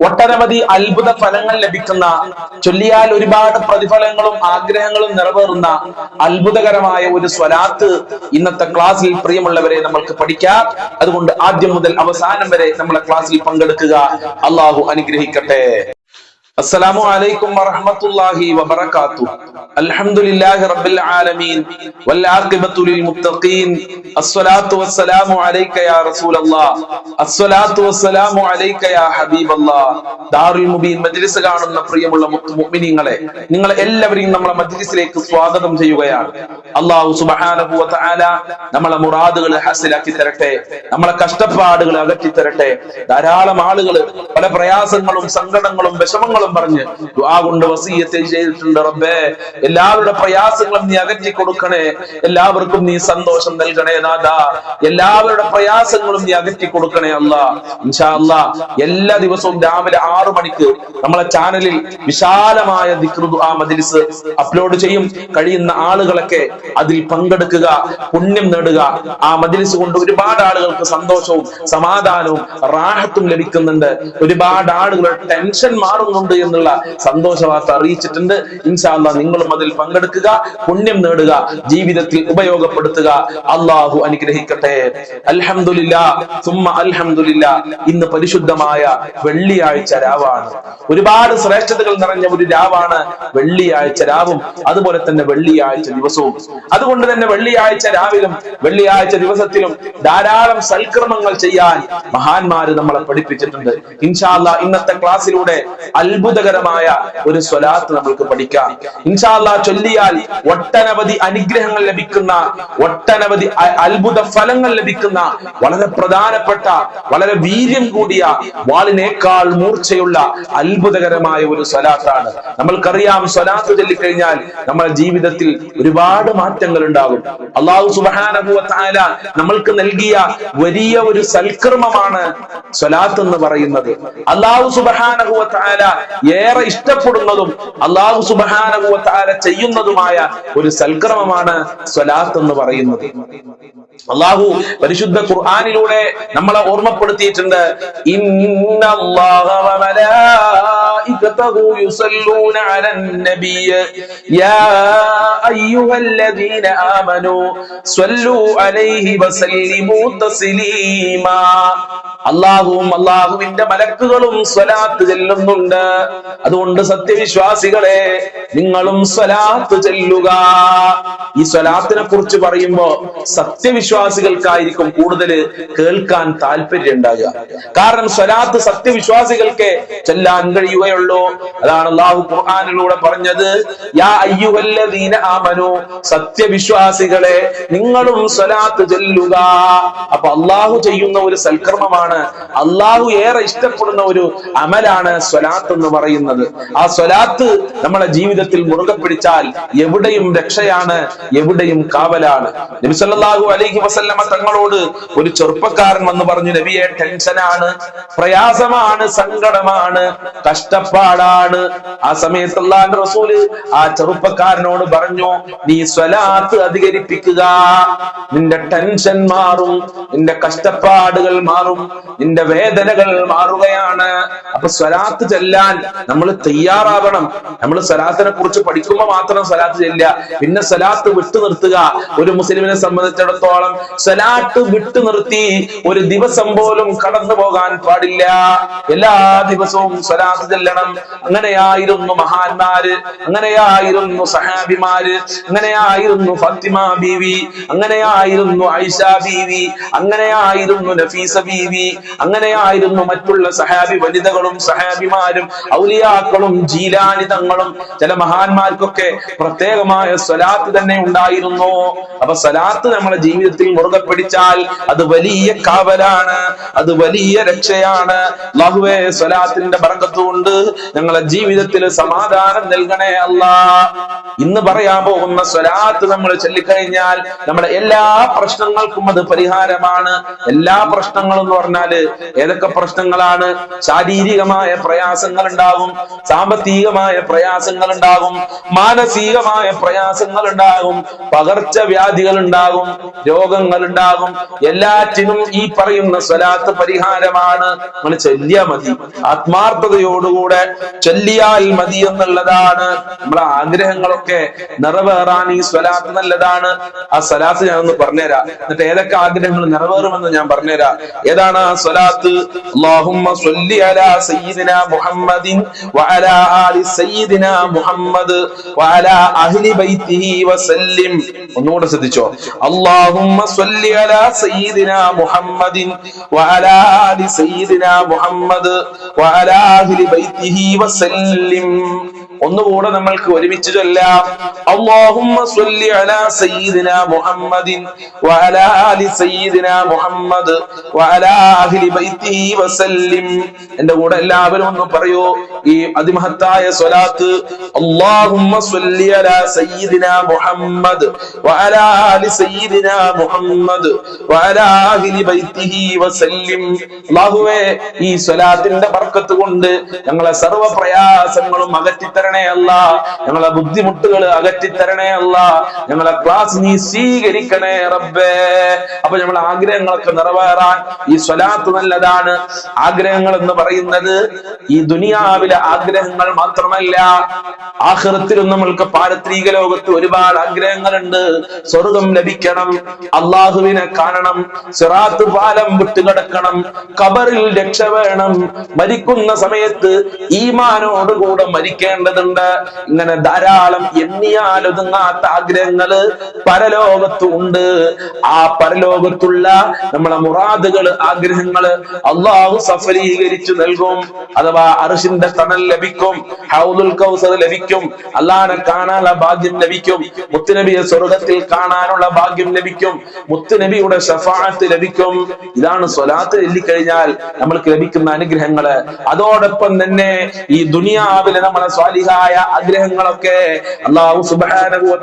ഒട്ടനവധി അത്ഭുത ഫലങ്ങൾ ലഭിക്കുന്ന ചൊല്ലിയാൽ ഒരുപാട് പ്രതിഫലങ്ങളും ആഗ്രഹങ്ങളും നിറവേറുന്ന അത്ഭുതകരമായ ഒരു സ്വലാത്ത് ഇന്നത്തെ ക്ലാസ്സിൽ പ്രിയമുള്ളവരെ നമ്മൾക്ക് പഠിക്കാം. അതുകൊണ്ട് ആദ്യം മുതൽ അവസാനം വരെ നമ്മളെ ക്ലാസ്സിൽ പങ്കെടുക്കുക. അള്ളാഹു അനുഗ്രഹിക്കട്ടെ. السلام عليكم ورحمة الله وبركاته الحمد لله رب العالمين والعاقبة للمتقين الصلاة والسلام عليك يا رسول الله الصلاة والسلام عليك يا حبيب الله ദാറുൽ മുബീൻ മജ്ലിസ് കാണുന്ന പ്രിയമുള്ള മുഅ്മിനീങ്ങളെ നിങ്ങൾ എല്ലാവരെയും നമ്മളെ മജ്ലിസിലേക്ക് സ്വാഗതം ചെയ്യുകയാണ് അള്ളാഹു സുബ്ഹാനഹു വ തആല നമ്മളെ മുറാദുകൾ ഹാസിലാക്കി തരട്ടെ നമ്മളെ കഷ്ടപ്പാടുകൾ അകറ്റി തരട്ടെ ധാരാളം ആളുകൾ പല പ്രയാസങ്ങളും സങ്കടങ്ങളും വിഷമങ്ങളും പറഞ്ഞ് ദുആ കൊണ്ട് വസീയത്തെ ചെയ്തിട്ടുണ്ട് റബ്ബേ. എല്ലാവരുടെ പ്രയാസങ്ങളും നീ അകറ്റി കൊടുക്കണേ. എല്ലാവർക്കും നീ സന്തോഷം നൽകണേ നാഥ. എല്ലാവരുടെ പ്രയാസങ്ങളും നീ അകറ്റി കൊടുക്കണേ അല്ല. ഇൻഷാ അല്ലാ എല്ലാ ദിവസവും രാവിലെ ആറു മണിക്ക് നമ്മളെ ചാനലിൽ വിശാലമായ ദുആ മജ്ലിസ് അപ്ലോഡ് ചെയ്യും. കഴിയുന്ന ആളുകളൊക്കെ അതിൽ പങ്കെടുക്കുക പുണ്യം നേടുക. ആ മജ്ലിസ് കൊണ്ട് ഒരുപാട് ആളുകൾക്ക് സന്തോഷവും സമാധാനവും റാഹത്തും ലഭിക്കുന്നുണ്ട്. ഒരുപാട് ആളുകളുടെ ടെൻഷൻ മാറുന്നുണ്ട്. എന്നുള്ള സന്തോഷ വാർത്ത അറിയിച്ചിട്ടുണ്ട്. ഇൻഷാല്ല നിങ്ങളും അതിൽ പങ്കെടുക്കുക പുണ്യം നേടുക ജീവിതത്തിൽ ഉപയോഗപ്പെടുത്തുക. അള്ളാഹു അനുഗ്രഹിക്കട്ടെ. അൽഹംദുലില്ലാ സുമ്മ അൽഹംദുലില്ലാ. ഇന്ന് പരിശുദ്ധമായ വെള്ളിയാഴ്ച രാവാണ്. ഒരുപാട് ശ്രേഷ്ഠതകൾ നിറഞ്ഞ ഒരു രാവാണ് വെള്ളിയാഴ്ച രാവും. അതുപോലെ തന്നെ വെള്ളിയാഴ്ച ദിവസവും. അതുകൊണ്ട് തന്നെ വെള്ളിയാഴ്ച രാവിലും വെള്ളിയാഴ്ച ദിവസത്തിലും ധാരാളം സൽക്രമങ്ങൾ ചെയ്യാൻ മഹാന്മാര് നമ്മളെ പഠിപ്പിച്ചിട്ടുണ്ട്. ഇൻഷാല്ല ഇന്നത്തെ ക്ലാസ്സിലൂടെ അത്ഭുതകരമായ ഒരു സ്വലാത്ത് നമ്മൾക്ക് പഠിക്കാം. ഇൻഷാല്ല ചൊല്ലിയാൽ ഒട്ടനവധി അനുഗ്രഹങ്ങൾ ലഭിക്കുന്ന ഒട്ടനവധി അത്ഭുത ഫലങ്ങൾ ലഭിക്കുന്ന വളരെ പ്രധാനപ്പെട്ട വളരെ വീര്യം കൂടിയ വാളിനേക്കാൾ മൂർച്ചയുള്ള അത്ഭുതകരമായ ഒരു സ്വലാത്താണ്. നമ്മൾക്കറിയാം സ്വലാത്ത് ചൊല്ലിക്കഴിഞ്ഞാൽ നമ്മുടെ ജീവിതത്തിൽ ഒരുപാട് മാറ്റങ്ങൾ ഉണ്ടാകും. അള്ളാഹു വ നമ്മൾക്ക് നൽകിയ വലിയ ഒരു സൽക്കർമ്മമാണ് സ്വലാത്ത് എന്ന് പറയുന്നത്. അള്ളാഹു തആല ഏറെ ഇഷ്ടപ്പെടുന്നതും അള്ളാഹു വ ചെയ്യുന്നതുമായ ഒരു സൽക്രമമാണ് സ്വലാത്ത് എന്ന് പറയുന്നത്. അള്ളാഹു പരിശുദ്ധ ഖുർആാനിലൂടെ നമ്മളെ ഓർമ്മപ്പെടുത്തിയിട്ടുണ്ട്. ആമനൂ അലൈഹി അള്ളാഹുവും അള്ളാഹുവിന്റെ മലക്കുകളും സ്വലാത്ത് ചെല്ലുന്നുണ്ട്. അതുകൊണ്ട് സത്യവിശ്വാസികളെ നിങ്ങളും സ്വലാത്ത് ചെല്ലുക. ഈ സ്വലാത്തിനെ കുറിച്ച് പറയുമ്പോ സത്യവിശ്വാസികൾക്കായിരിക്കും കൂടുതൽ കേൾക്കാൻ താല്പര്യം ഉണ്ടാകുക. കാരണം സ്വലാത്ത് സത്യവിശ്വാസികൾക്ക് ചെല്ലാൻ കഴിയുകയുള്ളൂ. അതാണ് അള്ളാഹു ഖുർആാനിലൂടെ പറഞ്ഞത് യാ സത്യവിശ്വാസികളെ നിങ്ങളും സ്വലാത്ത് ചെല്ലുക. അപ്പൊ അള്ളാഹു ചെയ്യുന്ന ഒരു സൽക്കർമ്മമാണ് അള്ളാഹു ഏറെ ഇഷ്ടപ്പെടുന്ന ഒരു അമലാണ് സ്വലാത്ത് എന്ന് പറയുന്നത്. ആ സ്വലാത്ത് നമ്മളെ ജീവിതത്തിൽ മുറുകെ പിടിച്ചാൽ എവിടെയും രക്ഷയാണ് എവിടെയും കാവലാണ്. നബിസല്ലാഹു അലൈഹി വസല്ലമ തങ്ങളോട് ഒരു ചെറുപ്പക്കാരൻ വന്ന് പറഞ്ഞു നബിയെ ടെൻഷനാണ് പ്രയാസമാണ് സങ്കടമാണ് കഷ്ടപ്പാടാണ്. ആ സമയത്ത് അള്ളാഹിന്റെ റസൂൽ ആ ചെറുപ്പക്കാരനോട് പറഞ്ഞു നീ സ്വലാത്ത് അധികരിപ്പിക്കുക. നിന്റെ ടെൻഷൻ മാറും നിന്റെ കഷ്ടപ്പാടുകൾ മാറും നിന്റെ വേദനകൾ മാറുകയാണ്. അപ്പൊ സ്വലാത്ത് ചെല്ലാൻ നമ്മൾ തയ്യാറാവണം. നമ്മൾ സ്വലാത്തിനെ കുറിച്ച് പഠിക്കുമ്പോൾ മാത്രം സ്വലാത്ത് ചെല്ലുക. പിന്നെ സ്വലാത്ത് വിട്ടു നിർത്തുക. ഒരു മുസ്ലിമിനെ സംബന്ധിച്ചിടത്തോളം സ്വലാത്ത് വിട്ടു നിർത്തി ഒരു ദിവസം പോലും കടന്നു പോകാൻ പാടില്ല. എല്ലാ ദിവസവും സ്വലാത്ത് ചെല്ലണം. അങ്ങനെയായിരുന്നു മഹാന്മാര്. അങ്ങനെയായിരുന്നു സഹാബിമാര്. അങ്ങനെയായിരുന്നു ഫാത്തിമ ബീവി. അങ്ങനെയായിരുന്നു ഐഷ ബീവി. അങ്ങനെയായിരുന്നു നഫീസ ബീവി. അങ്ങനെയായിരുന്നു മറ്റുള്ള സഹാബി വനിതകളും സഹാബിമാരും ഔലിയാക്കളും ജീലാനിതങ്ങളും ചില മഹാന്മാർക്കൊക്കെ പ്രത്യേകമായ സ്വലാത്ത് തന്നെ ഉണ്ടായിരുന്നു. അപ്പൊ സ്വലാത്ത് നമ്മളെ ജീവിതത്തിൽ മുറുകെ പിടിച്ചാൽ അത് വലിയ കാവലാണ് അത് വലിയ രക്ഷയാണ്. ലഹുവേ സ്വലാത്തിന്റെ ബർക്കത്ത് കൊണ്ട് ഞങ്ങളെ ജീവിതത്തിൽ സമാധാനം നൽകണേ അല്ല. ഇന്ന് പറയാൻ പോകുന്ന സ്വലാത്ത് നമ്മൾ ചൊല്ലിക്കഴിഞ്ഞാൽ നമ്മുടെ എല്ലാ പ്രശ്നങ്ങൾക്കും അത് പരിഹാരമാണ്. എല്ലാ പ്രശ്നങ്ങളും എന്ന് പറഞ്ഞാൽ ഏതൊക്കെ പ്രശ്നങ്ങളാണ്? ശാരീരികമായ പ്രയാസങ്ങൾ ഉണ്ടാകും സാമ്പത്തികമായ പ്രയാസങ്ങൾ ഉണ്ടാകും മാനസികമായ പ്രയാസങ്ങൾ ഉണ്ടാകും പകർച്ചവ്യാധികൾ ഉണ്ടാകും രോഗങ്ങൾ ഉണ്ടാകും എല്ലാറ്റിനും ഈ പറയുന്ന സ്വലാത്ത് പരിഹാരമാണ്. നമ്മൾ ചൊല്ലിയ മതി. ആത്മാർത്ഥതയോടുകൂടെ ചൊല്ലിയാൽ മതി എന്നുള്ളതാണ്. നമ്മളെ ആഗ്രഹങ്ങളൊക്കെ നിറവേറാൻ ഈ സ്വലാത്ത് നല്ലതാണ്. ആ സ്വലാത്ത് ഞാൻ ഒന്ന് പറഞ്ഞുതരാം. എന്നിട്ട് ഏതൊക്കെ ആഗ്രഹങ്ങൾ നിറവേറുമെന്ന് ഞാൻ പറഞ്ഞുതരാം. ഏതാണ് സ്വലാത്ത് അല്ലാഹുമ്മ സ്വല്ലി അലാ സയ്യിദിനാ മുഹമ്മദിൻ വഅലാ ആലി സയ്യിദിനാ മുഹമ്മദ് വഅലാ അഹ്ലി ബൈത്തിഹി വസല്ലിം. ഒന്നുകൂടെ ശ്രദ്ധിച്ചോ. അല്ലാഹുമ്മ സ്വല്ലി അലാ സയ്യിദിനാ മുഹമ്മദിൻ വഅലാ ആലി സയ്യിദിനാ മുഹമ്മദ് വഅലാ അഹ്ലി ബൈത്തിഹി വസല്ലിം. ഒന്നുകൂടെ നമ്മൾക്ക് ഒരുമിച്ച് ചൊല്ലാം അല്ലാഹുമ്മ അലാ മുഹമ്മദിൻ വഅലാ ആലി മുഹമ്മദ് വഅലാ കൂടെ എല്ലാവരും ഒന്ന് പറയൂ ഈ അതിമഹത്തായ സ്വലാത്ത് അല്ലാഹുമ്മ അലാ മുഹമ്മദ് വഅലാ ആലി മുഹമ്മദ് വഅലാ അല്ലാഹുവേ ഈ സ്വലാത്തിന്റെ ബർക്കത്ത് കൊണ്ട് ഞങ്ങളെ സർവ പ്രയാസങ്ങളും അകറ്റിത്തരണേ. അല്ല. ഞങ്ങളെ ബുദ്ധിമുട്ടുകൾ അകറ്റി തരണേ അല്ല. ഞങ്ങളെ ക്ലാസ് നീ സ്വീകരിക്കണേ റബ്ബേ. അപ്പൊ ഞങ്ങളെ ആഗ്രഹങ്ങളൊക്കെ നിറവേറാൻ ഈ സ്വലാത്ത് നല്ലതാണ്. ആഗ്രഹങ്ങൾ എന്ന് പറയുന്നത് ഈ ദുനിയാവിലെ ആഗ്രഹങ്ങൾ മാത്രമല്ല. ആഹൃത്തിലും നമ്മൾക്ക് പാരത്രിക ലോകത്ത് ഒരുപാട് ആഗ്രഹങ്ങളുണ്ട്. സ്വർഗം ലഭിക്കണം അള്ളാഹുവിനെ കാണണം സിറാത്ത് പാലം വിട്ടുകിടക്കണം കബറിൽ രക്ഷ വേണം. മരിക്കുന്ന സമയത്ത് ഈമാനോടുകൂടെ മരിക്കേണ്ടതുണ്ട് ഇങ്ങനെ ധാരാളം എണ്ണിയാലൊതുങ്ങാത്ത ആഗ്രഹങ്ങൾ പരലോകത്ത് ഉണ്ട്. ആ പരലോകത്തുള്ള നമ്മളെ മുറാദുകൾ ആഗ്രഹങ്ങൾ അള്ളാഹു സഫലീകരിച്ചു നൽകും. അഥവാ അർഷിന്റെ തണൽ ലഭിക്കും ഹൗദുൽ കൗസർ ലഭിക്കും അള്ളാഹിനെ കാണാനുള്ള ഭാഗ്യം ലഭിക്കും മുത്തുനബിയെ സ്വർഗത്തിൽ കാണാനുള്ള ഭാഗ്യം ലഭിക്കും മുത്തുനബിയുടെ ഷഫാഅത്ത് ലഭിക്കും. ഇതാണ് സ്വലാത്ത് ചൊല്ലിക്കഴിഞ്ഞാൽ നമ്മൾക്ക് ലഭിക്കുന്ന അനുഗ്രഹങ്ങൾ. അതോടൊപ്പം തന്നെ ഈ ദുനിയാവിലെ നമ്മളെ സ്വാലിഹായ ആഗ്രഹങ്ങളൊക്കെ അള്ളാഹു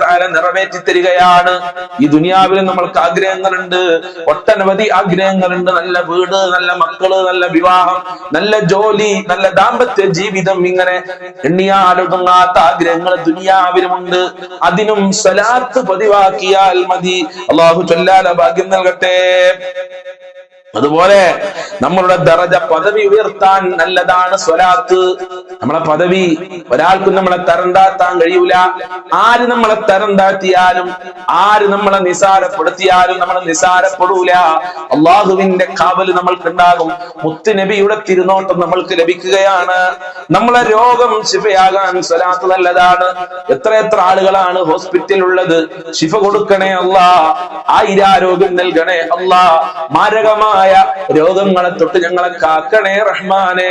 തആല നിറവേറ്റി തരികയാണ്. ഈ ദുനിയാവിൽ നമ്മൾക്ക് ആഗ്രഹങ്ങളുണ്ട്. ഒട്ടനവധി ആഗ്രഹങ്ങളുണ്ട്. നല്ല വീട് നല്ല മക്കൾ നല്ല വിവാഹം നല്ല ജോലി നല്ല ദാമ്പത്യ ജീവിതം ഇങ്ങനെ എണ്ണിയാലൊടുങ്ങാത്ത ആഗ്രഹങ്ങൾ ദുനിയാവിലുമുണ്ട്. അതിനും സലാത്ത് പതിവാക്കിയാൽ മതി. അള്ളാഹു ചൊല്ലാല ഭാഗ്യം നൽകട്ടെ. അതുപോലെ നമ്മളുടെ ദറജ പദവി ഉയർത്താൻ നല്ലതാണ് സ്വലാത്ത്. നമ്മളെ പദവി ഒരാൾക്കും നമ്മളെ തരം കഴിയൂല. ആര് നമ്മളെ തരം ആര് നമ്മളെ നിസാരപ്പെടുത്തിയാലും നമ്മൾ നിസാരപ്പെടൂല. അള്ളാഹുവിന്റെ കാവൽ നമ്മൾക്കുണ്ടാകും. മുത്തുനബിയുടെ തിരുനോട്ടം നമ്മൾക്ക് ലഭിക്കുകയാണ്. നമ്മളെ രോഗം ശിഫയാകാൻ സ്വലാത്ത് നല്ലതാണ്. എത്ര എത്ര ആളുകളാണ് ഹോസ്പിറ്റലിൽ ഉള്ളത് ശിഫ കൊടുക്കണേ അല്ലാ ആയിരാരോഗ്യം നൽകണേ അല്ലാ മാരകമായ രോഗങ്ങളെ തൊട്ട് ഞങ്ങളെ കാക്കണേ റഹ്മാനെ.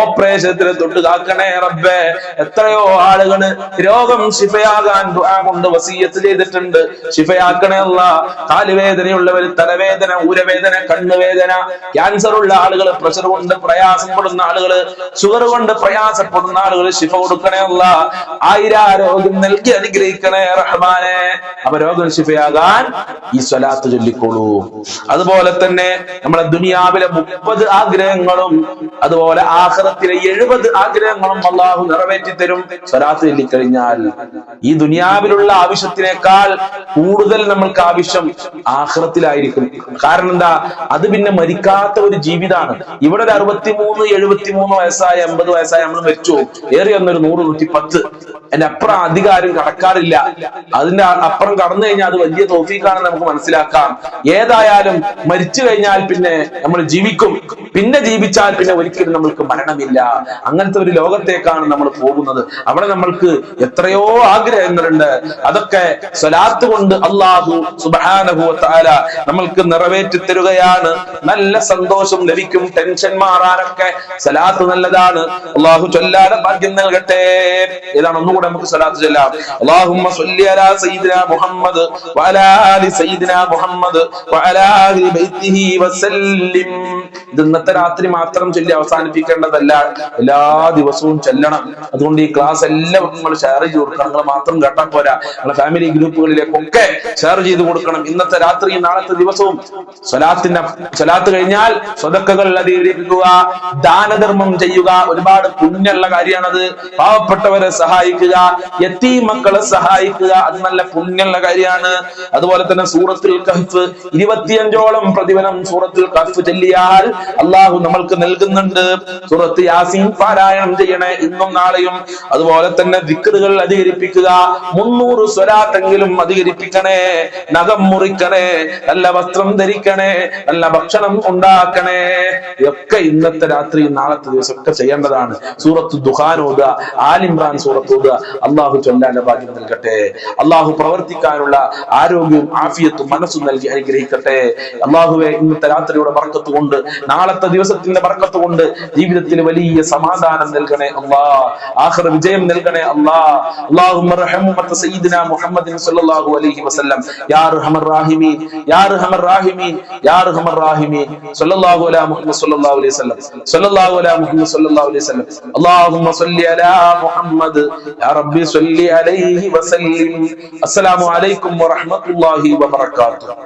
ഓപ്പറേഷത്തിന് തൊട്ട് കാക്കണേ റബ്ബേ. എത്രയോ ആളുകൾ രോഗം ശിഫയാകാൻ കൊണ്ട് വസീയത്ത് ചെയ്തിട്ടുണ്ട്. ശിഫയാക്കണേ അല്ല. കാലുവേദനയുള്ളവർ തലവേദന ഊരവേദന കണ്ണുവേദന ക്യാൻസർ ഉള്ള ആളുകൾ പ്രഷർ കൊണ്ട് പ്രയാസപ്പെടുന്ന ആളുകൾ ഷുഗർ കൊണ്ട് പ്രയാസപ്പെടുന്ന ആളുകൾ ശിഫ കൊടുക്കണേ അല്ല. ആയിരാരോഗ്യം നൽകി അനുഗ്രഹിക്കണേ റഹ്മാനെ. അപ്പൊ രോഗം ശിഫയാകാൻ ഈ സ്വലാത്ത് ചൊല്ലിക്കോളൂ. അതുപോലെ തന്നെ നമ്മളെ ദുനിയാവിലെ മുപ്പത് ആഗ്രഹങ്ങളും അതുപോലെ ആഹ്റത്തിലെ എഴുപത് ആഗ്രഹങ്ങളും അള്ളാഹു നിറവേറ്റി തരും. സ്വരാത്ത് ചൊല്ലിക്കഴിഞ്ഞാൽ ഈ ദുനിയാവിലുള്ള ആവശ്യത്തിനേക്കാൾ കൂടുതൽ നമ്മൾക്ക് ആവശ്യം ആഹ്റത്തിലായിരിക്കും. കാരണം എന്താ? അത് പിന്നെ മരിക്കാത്ത ഒരു ജീവിതമാണ് ഇവിടെ ഒരു അറുപത്തിമൂന്ന് എഴുപത്തിമൂന്ന് വയസ്സായ എൺപത് വയസ്സായ നമ്മൾ മരിച്ചു. ഏറെ വന്നൊരു നൂറ് നൂറ്റി പത്ത് അതിന്റെ അപ്പുറം അധികാരം കടക്കാറില്ല. അതിന്റെ അപ്പുറം കടന്നു കഴിഞ്ഞാൽ അത് വലിയ തോഫീക്കാണെന്ന് നമുക്ക് മനസ്സിലാക്കാം. ഏതായാലും മരിച്ചു കഴിഞ്ഞാൽ പിന്നെ നമ്മൾ ജീവിക്കും. പിന്നെ ജീവിച്ചാൽ പിന്നെ ഒരിക്കലും നമ്മൾക്ക് മരണമില്ല. അങ്ങനത്തെ ഒരു ലോകത്തേക്കാണ് നമ്മൾ പോകുന്നത്. അവിടെ നമ്മൾക്ക് എത്രയോ ആഗ്രഹങ്ങളുണ്ട്. അതൊക്കെ സ്വലാത്ത് കൊണ്ട് അള്ളാഹു സുബ്ഹാനഹു താര നമ്മൾക്ക് നിറവേറ്റി തരുകയാണ്. നല്ല സന്തോഷം ലഭിക്കും. ടെൻഷൻ മാറാനൊക്കെ സലാത്ത് നല്ലതാണ്. അള്ളാഹു ചൊല്ലാതെ ഭാഗ്യം നൽകട്ടെ. ഏതാണ്? ഒന്നുകൂടെ നമുക്ക് സലാത്ത് ചൊല്ലാം. അല്ലാഹുമ്മ സ്വല്ലി അലാ മുഹമ്മദ് വഅലാ ആലി മുഹമ്മദ് വഅലാ ബൈത്തിഹി വസല്ലിം ഇന്നത്തെ രാത്രി മാത്രം ചൊല്ലി അവസാനിപ്പിക്കേണ്ടതല്ല. എല്ലാ ദിവസവും ചെല്ലണം. അതുകൊണ്ട് ഈ ക്ലാസ് എല്ലാം നിങ്ങൾ ഷെയർ ചെയ്ത് കൊടുക്കണം. നിങ്ങൾ മാത്രം കേട്ടാൽ പോരാ. നിങ്ങളെ ഫാമിലി ഗ്രൂപ്പുകളിലേക്കൊക്കെ ഷെയർ ചെയ്ത് കൊടുക്കണം. ഇന്നത്തെ രാത്രി നാളത്തെ ദിവസവും സ്വലാത്തിന്റെ സ്വലാത്ത് കഴിഞ്ഞാൽ സ്വതക്കകൾ അധികരിപ്പിക്കുക ദാനധർമ്മം ചെയ്യുക. ഒരുപാട് പുണ്യമുള്ള കാര്യമാണത്. പാവപ്പെട്ടവരെ സഹായിക്കുക. എത്തി മക്കളെ സഹായിക്കുക. അത് നല്ല പുണ്യമുള്ള കാര്യമാണ്. അതുപോലെ തന്നെ സൂറത്തിൽ കഹ്ഫ് ഇരുപത്തിയഞ്ചോളം പ്രതിഫലം സൂറത്തുൽ കഫ് ചൊല്ലിയാൽ അള്ളാഹു നമ്മൾക്ക് നൽകുന്നുണ്ട്. സൂറത്ത് യാസിൻ പാരായണം ചെയ്യണേ ഇന്നും നാളെയും. അതുപോലെ തന്നെ ദിക്കറുകൾ അധികരിപ്പിക്കുക മുന്നൂറ് സ്വരാത്തെങ്കിലും അധികരിപ്പിക്കണേ നഖം മുറിക്കണേ നല്ല വസ്ത്രം ധരിക്കണേ നല്ല ഭക്ഷണം ഉണ്ടാക്കണേ. ഒക്കെ ഇന്നത്തെ രാത്രി നാളത്തെ ദിവസം ഒക്കെ ചെയ്യേണ്ടതാണ്. സൂറത്ത് ദുഹാൻ ഓതുക ആലിമ്രാൻ സൂറത്ത് ഓതുക അള്ളാഹു ചൊല്ലാന്റെ ഭാഗ്യം നൽകട്ടെ. അള്ളാഹു പ്രവർത്തിക്കാനുള്ള ആരോഗ്യവും ആഫിയത്തും മനസ്സും നൽകി അനുഗ്രഹിക്കട്ടെ. അള്ളാഹുവെ ഇന്നത്തെ രാത്രിയുടെ ബർക്കത്ത് കൊണ്ട് നാളത്തെ ദിവസത്തിന്റെ ബർക്കത്ത് കൊണ്ട് ജീവിതത്തിൽ വലിയ സമാധാനം നൽകണേ അള്ളാ. ആഹ്റ വിജയം നൽകണേ അള്ളാ. അള്ളാഹുമ്മ സയ്യിദിന മുഹമ്മദിൻ സല്ലല്ലാഹു അലൈഹി വസല്ലം. യാ റഹ്മർ യാ റഹ്മർ യാ റഹ്മർ സല്ലല്ലാഹു അലൈഹി മുഹമ്മദ് സല്ലല്ലാഹു അലൈഹി വസല്ലം. അല്ലാഹുമ്മ സല്ലി അലാ മുഹമ്മദ് യാ റബ്ബി സല്ലി അലൈഹി വസല്ലം. അസ്സലാമു അലൈക്കും വറഹ്മത്തുള്ളാഹി വബറകാതുഹു.